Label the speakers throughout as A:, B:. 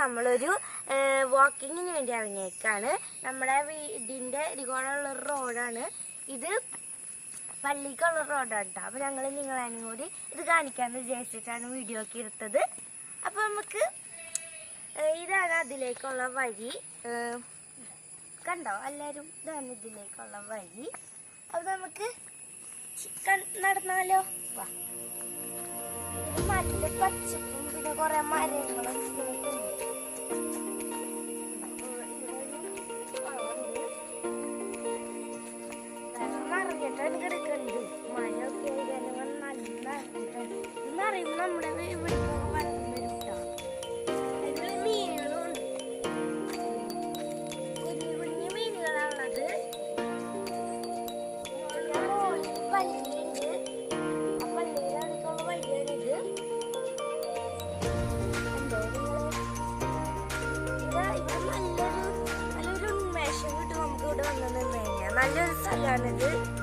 A: നമ്മളൊരു വാക്കിങ്ങിന് വേണ്ടി ഇറങ്ങിയേക്കാണ്. നമ്മുടെ വീടിന്റെ ഇതുപോലുള്ള ഒരു റോഡാണ്. ഇത് പള്ളിക്കുള്ള റോഡാണ്. കേട്ടോ അപ്പം ഞങ്ങൾ നിങ്ങളാനും കൂടി ഇത് കാണിക്കാൻ വിചാരിച്ചിട്ടാണ് വീഡിയോ ഒക്കെ എടുത്തത്. അപ്പോൾ നമുക്ക് ഇതാണ് അതിലേക്കുള്ള വഴി. കണ്ടോ? എല്ലാവരും ഇതാണ് ഇതിലേക്കുള്ള വഴി. അപ്പോൾ നമുക്ക് നടന്നാലോ? വാ. നല്ല പച്ചപ്പും പിന്നെ മരങ്ങളും. ഇവിടെ നിറഞ്ഞിട്ടാണ് കിടക്കുന്നത് മഴയൊക്കെ നല്ല നിറഞ്ഞിട്ടാണ് നമ്മുടെ വീട്ടിലൊക്കെ കിട്ടും നമുക്ക് ഇവിടെ വന്ന് നിന്ന്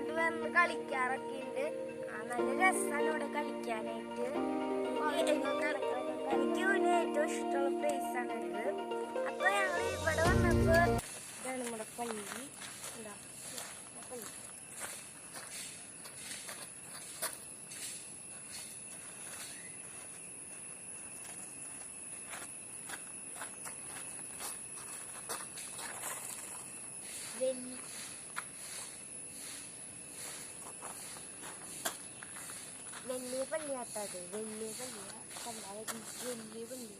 A: ഇങ്ങോട്ട് വന്ന് കളിക്കാറൊക്കെ ഉണ്ട്. ആ, നല്ല രസമാണ് ഇവിടെ കളിക്കാനായിട്ട്. എനിക്ക് പിന്നെ ഏറ്റവും ഇഷ്ടമുള്ള പ്ലേസ് ആണ് ഇത്. അപ്പൊ ഞങ്ങൾ ഇവിടെ വന്നപ്പോ ഇതാണ് നമ്മുടെ പള്ളി. എന്താ പള്ളി വലിയ വലിയ പള്ളിയാട്ടത് വലിയ പള്ളിയ കല്ലാതെ വലിയ പള്ളി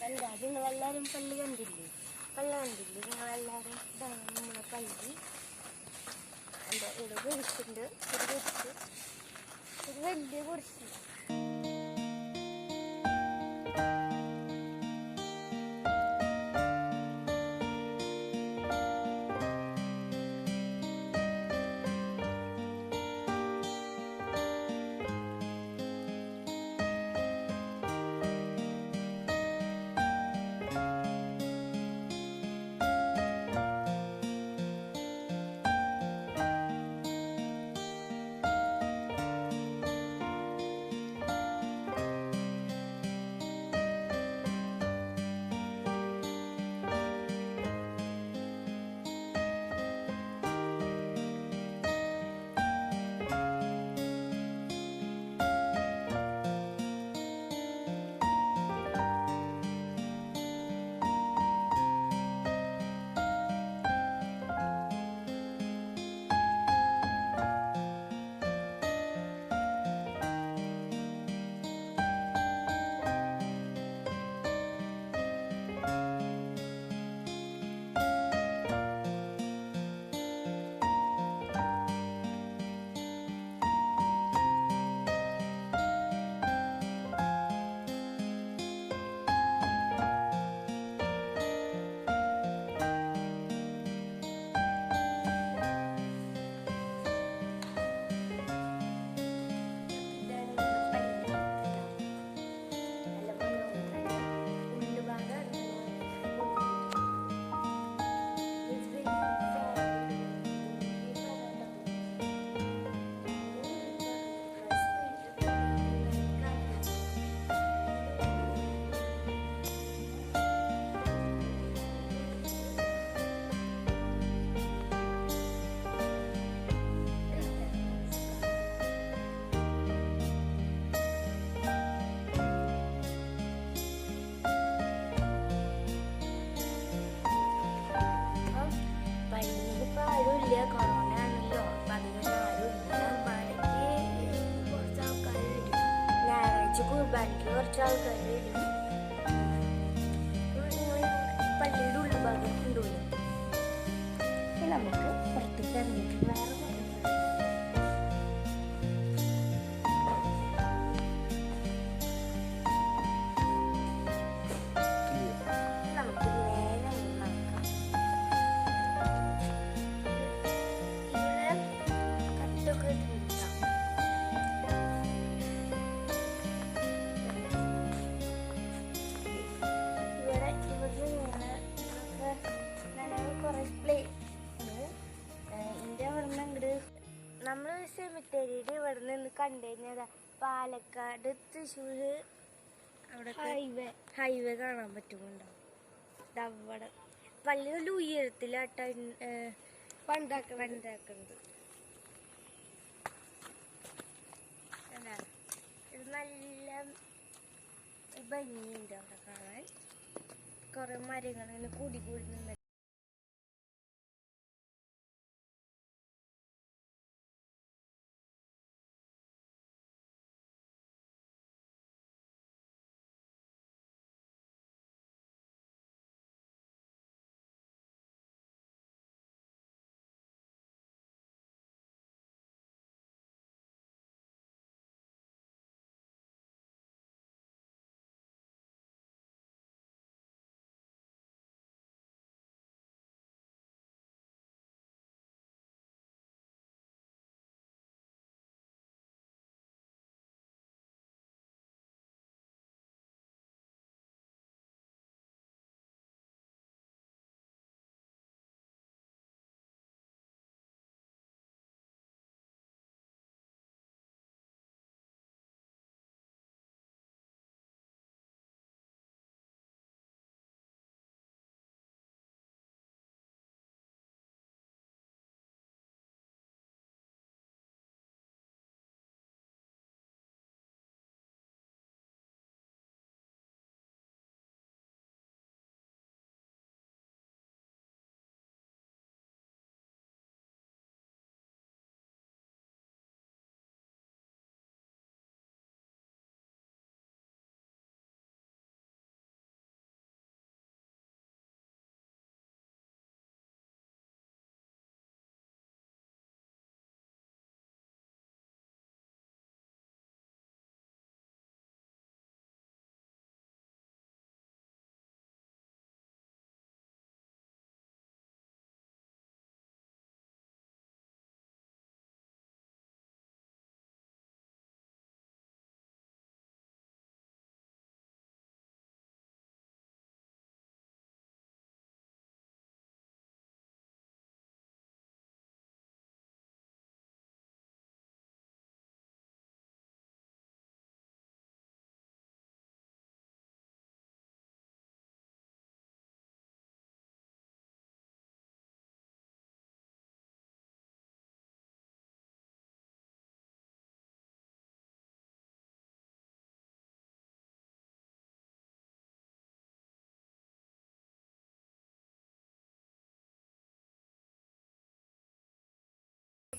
A: കണ്ടാ നിങ്ങളെല്ലാരും പള്ളി കണ്ടില്ലേ? പള്ളി കണ്ടില്ലേ? നിങ്ങളെല്ലാവരും ഇതാണ് നമ്മളെ പള്ളി. എന്താ ഇവിടെ കുരിശുണ്ട് ഒരു കുരിശ് ഒരു വലിയ കുരിശ് બાર ઘેર ચાલ કર ഇവിടുന്ന് ഇന്ന് കണ്ടു കഴിഞ്ഞാൽ പാലക്കാട് തൃശ്ശൂർ ഹൈവേ. ഹൈവേ കാണാൻ പറ്റുമുണ്ടാവും അവിടെ. പള്ളി നല്ല ഉയരത്തിലാട്ട പണ്ടാക്ക പണ്ടാക്കുന്നത്? ഇത് നല്ല ഭംഗിയുണ്ട് അവിടെ കാണാൻ. കുറെ മരങ്ങൾ ഇങ്ങനെ കൂടി കൂടി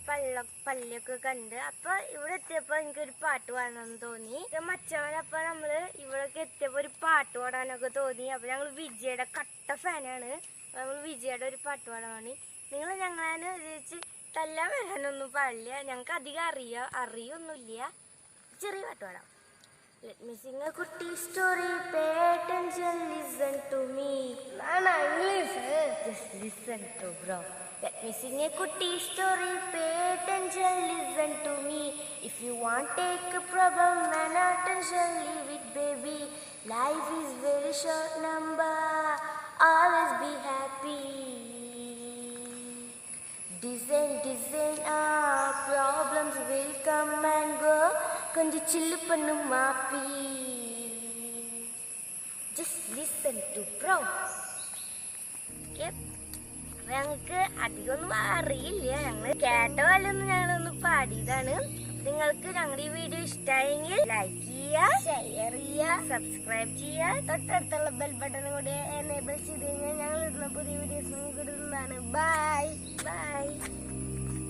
A: പള്ള പള്ളിയൊക്കെ കണ്ട്. അപ്പൊ ഇവിടെ എത്തിയപ്പോ എനിക്കൊരു പാട്ട് പാടണമെന്ന് തോന്നി. മച്ചവനപ്പൊ നമ്മൾ ഇവിടൊക്കെ എത്തിയപ്പോ ഒരു പാട്ട് പാടാനൊക്കെ തോന്നി. അപ്പൊ ഞങ്ങൾ വിജയുടെ കട്ട ഫാനാണ്. നമ്മൾ വിജയുടെ ഒരു പാട്ട് പാടാൻ നിങ്ങൾ ഞങ്ങളെ വിചാരിച്ച് തല്ലാൻ വരാനൊന്നും പാടില്ല. ഞങ്ങൾക്ക് അധികം അറിയാ അറിയൊന്നുമില്ല. ചെറിയ പാട്ട് പാടാം. Let me sing a kutti story, pay attention. Let me sing a cutie story, pay attention, listen to me. If you want, take a problem and attention, leave it, baby. Life is very short number, always be happy. Design, design, ah, problems will come and go. கொஞ்சம் சில்லு பண்ணு மாப்பி Just listen to bro. ഞങ്ങൾക്ക് അധികമൊന്നും അറിയില്ല. ഞങ്ങൾ കേട്ട പോലൊന്നും ഞങ്ങളൊന്ന് പാടിയതാണ്. നിങ്ങൾക്ക് ഞങ്ങളുടെ ഈ വീഡിയോ ഇഷ്ടമായെങ്കിൽ ലൈക്ക് ചെയ്യുക ഷെയർ ചെയ്യുക സബ്സ്ക്രൈബ് ചെയ്യുക. തൊട്ടടുത്തുള്ള ബെൽ ബട്ടൺ കൂടി എനേബിൾ ചെയ്ത് കഴിഞ്ഞാൽ ഞങ്ങൾ ഇടുന്ന പുതിയ വീഡിയോസ് നിങ്ങൾക്ക് ഇടുന്നതാണ്. Bye bye